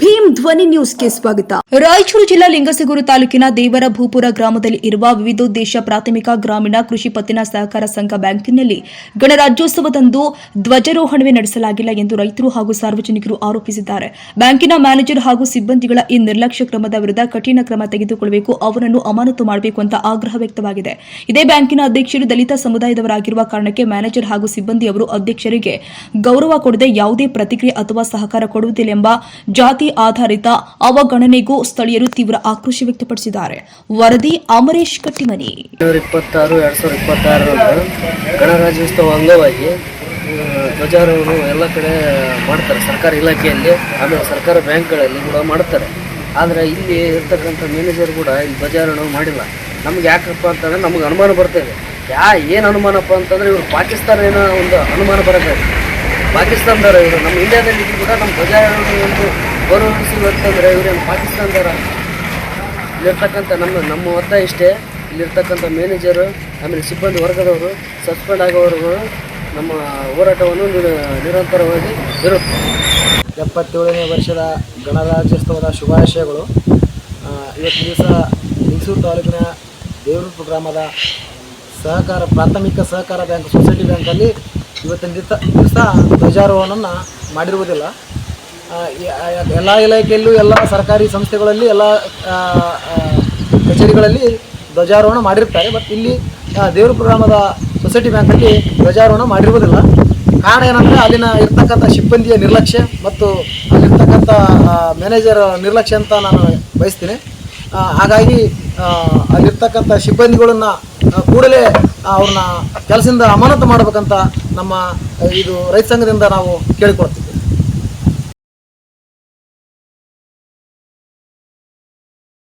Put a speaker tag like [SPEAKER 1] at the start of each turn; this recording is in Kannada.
[SPEAKER 1] ಭೀಮ್ ಧ್ವನಿ ನ್ಯೂಸ್ಗೆ ಸ್ವಾಗತ. ರಾಯಚೂರು ಜಿಲ್ಲಾ ಲಿಂಗಸಗೂರು ತಾಲೂಕಿನ ದೇವರ ಭೂಪುರ ಗ್ರಾಮದಲ್ಲಿ ಇರುವ ವಿವಿಧೋದ್ದೇಶ ಪ್ರಾಥಮಿಕ ಗ್ರಾಮೀಣ ಕೃಷಿ ಪತ್ತಿನ ಸಹಕಾರ ಸಂಘ ಬ್ಯಾಂಕಿನಲ್ಲಿ ಗಣರಾಜ್ಯೋತ್ಸವದಂದು ಧ್ವಜಾರೋಹಣವೇ ನಡೆಸಲಾಗಿಲ್ಲ ಎಂದು ರೈತರು ಹಾಗೂ ಸಾರ್ವಜನಿಕರು ಆರೋಪಿಸಿದ್ದಾರೆ. ಬ್ಯಾಂಕಿನ ಮ್ಯಾನೇಜರ್ ಹಾಗೂ ಸಿಬ್ಬಂದಿಗಳ ಈ ನಿರ್ಲಕ್ಷ್ಯ ಕ್ರಮದ ವಿರುದ್ಧ ಕಠಿಣ ಕ್ರಮ ತೆಗೆದುಕೊಳ್ಳಬೇಕು, ಅವರನ್ನು ಅಮಾನತು ಮಾಡಬೇಕು ಅಂತ ಆಗ್ರಹ ವ್ಯಕ್ತವಾಗಿದೆ. ಇದೇ ಬ್ಯಾಂಕಿನ ಅಧ್ಯಕ್ಷರು ದಲಿತ ಸಮುದಾಯದವರಾಗಿರುವ ಕಾರಣಕ್ಕೆ ಮ್ಯಾನೇಜರ್ ಹಾಗೂ ಸಿಬ್ಬಂದಿಯವರು ಅಧ್ಯಕ್ಷರಿಗೆ ಗೌರವ ಕೊಡದೆ ಯಾವುದೇ ಪ್ರತಿಕ್ರಿಯೆ ಅಥವಾ ಸಹಕಾರ ಕೊಡುವುದಿಲ್ಲ ಎಂಬ ಜಾತಿ ಆಧಾರಿತ ಅವಗಣನೆಗೂ ಸ್ಥಳೀಯರು ತೀವ್ರ ಆಕ್ರೋಶ ವ್ಯಕ್ತಪಡಿಸಿದ್ದಾರೆ. ವರದಿ ಅಮರೇಶ್ ಕಟ್ಟಿಮನಿ.
[SPEAKER 2] ಇಪ್ಪತ್ತಾರು, ಎರಡು ಸಾವಿರದ ಇಪ್ಪತ್ತಾರರಂದು ಗಣರಾಜ್ಯೋತ್ಸವ ಅಂಗವಾಗಿ ಧ್ವಜಾರೋಹಣ ಎಲ್ಲ ಕಡೆ ಮಾಡ್ತಾರೆ ಸರ್ಕಾರಿ ಇಲಾಖೆಯಲ್ಲಿ, ಆಮೇಲೆ ಸರ್ಕಾರ ಬ್ಯಾಂಕ್ಗಳಲ್ಲಿ ಕೂಡ ಮಾಡ್ತಾರೆ. ಆದರೆ ಇಲ್ಲಿ ಇರ್ತಕ್ಕಂಥ ಮ್ಯಾನೇಜರ್ ಕೂಡ ಇಲ್ಲಿ ಧ್ವಜಾರೋಹಣ ಮಾಡಿಲ್ಲ. ನಮ್ಗೆ ಯಾಕಪ್ಪ ಅಂತಂದ್ರೆ ನಮ್ಗೆ ಅನುಮಾನ ಬರ್ತದೆ ಯಾ, ಏನು ಅನುಮಾನಪ್ಪ ಅಂತಂದ್ರೆ ಇವರು ಪಾಕಿಸ್ತಾನ ಏನೋ ಒಂದು ಅನುಮಾನ ಬರಬೇಕು ಪಾಕಿಸ್ತಾನದವರು ಇವರು, ನಮ್ಮ ಇಂಡಿಯಾದಲ್ಲಿ ಕೂಡ ನಮ್ಮ ಧ್ವಜಾರೋಹಣ ಒಂದು ಗೌರವಿಸಿ ಅಂತಂದ್ರೆ ಇವ್ರೇನು ಪಾಕಿಸ್ತಾನದವರ? ಇಲ್ಲಿರ್ತಕ್ಕಂಥ ನಮ್ಮ ನಮ್ಮ ಒತ್ತಾಯ ಇಷ್ಟೇ. ಇಲ್ಲಿರ್ತಕ್ಕಂಥ ಮ್ಯಾನೇಜರು ಆಮೇಲೆ ಸಿಬ್ಬಂದಿ ವರ್ಗದವರು, ಸಸ್ಪೆಂಡ್ ಆಗೋವರೆಗೂ ನಮ್ಮ ಹೋರಾಟವನ್ನು ನಿರ- ನಿರಂತರವಾಗಿ ಇರುತ್ತೆ
[SPEAKER 3] ಎಪ್ಪತ್ತೇಳನೇ ವರ್ಷದ ಗಣರಾಜ್ಯೋತ್ಸವದ ಶುಭಾಶಯಗಳು. ಇವತ್ತು ದಿವಸ ಮೈಸೂರು ತಾಲೂಕಿನ ದೇವರೂಪ ಗ್ರಾಮದ ಸಹಕಾರ, ಪ್ರಾಥಮಿಕ ಸಹಕಾರ ಬ್ಯಾಂಕ್, ಸೊಸೈಟಿ ಬ್ಯಾಂಕಲ್ಲಿ ಇವತ್ತಿನ ದಿವಸ ದಿವಸ ಧ್ವಜಾರೋಹಣವನ್ನು ಮಾಡಿರುವುದಿಲ್ಲ. ಎಲ್ಲ ಇಲಾಖೆಯಲ್ಲೂ ಎಲ್ಲ ಸರ್ಕಾರಿ ಸಂಸ್ಥೆಗಳಲ್ಲಿ ಎಲ್ಲ ಕಚೇರಿಗಳಲ್ಲಿ ಧ್ವಜಾರೋಹಣ ಮಾಡಿರ್ತಾರೆ. ಬಟ್ ಇಲ್ಲಿ ದೇವ್ರ ಗ್ರಾಮದ ಸೊಸೈಟಿ ಬ್ಯಾಂಕಲ್ಲಿ ಧ್ವಜಾರೋಹಣ ಮಾಡಿರುವುದಿಲ್ಲ. ಕಾರಣ ಏನಂದರೆ ಅಲ್ಲಿನ ಇರ್ತಕ್ಕಂಥ ಸಿಬ್ಬಂದಿಯ ನಿರ್ಲಕ್ಷ್ಯ ಮತ್ತು ಅಲ್ಲಿರ್ತಕ್ಕಂಥ ಮ್ಯಾನೇಜರ್ ನಿರ್ಲಕ್ಷ್ಯ ಅಂತ ನಾನು ಬಯಸ್ತೀನಿ. ಹಾಗಾಗಿ ಅಲ್ಲಿರ್ತಕ್ಕಂಥ ಸಿಬ್ಬಂದಿಗಳನ್ನ ಕೂಡಲೇ ಅವ್ರನ್ನ ಕೆಲಸದಿಂದ ಅಮಾನತು ಮಾಡಬೇಕಂತ ನಮ್ಮ ಇದು ರೈತ ಸಂಘದಿಂದ ನಾವು ಕೇಳಿಕೊಳ್ತೀವಿ.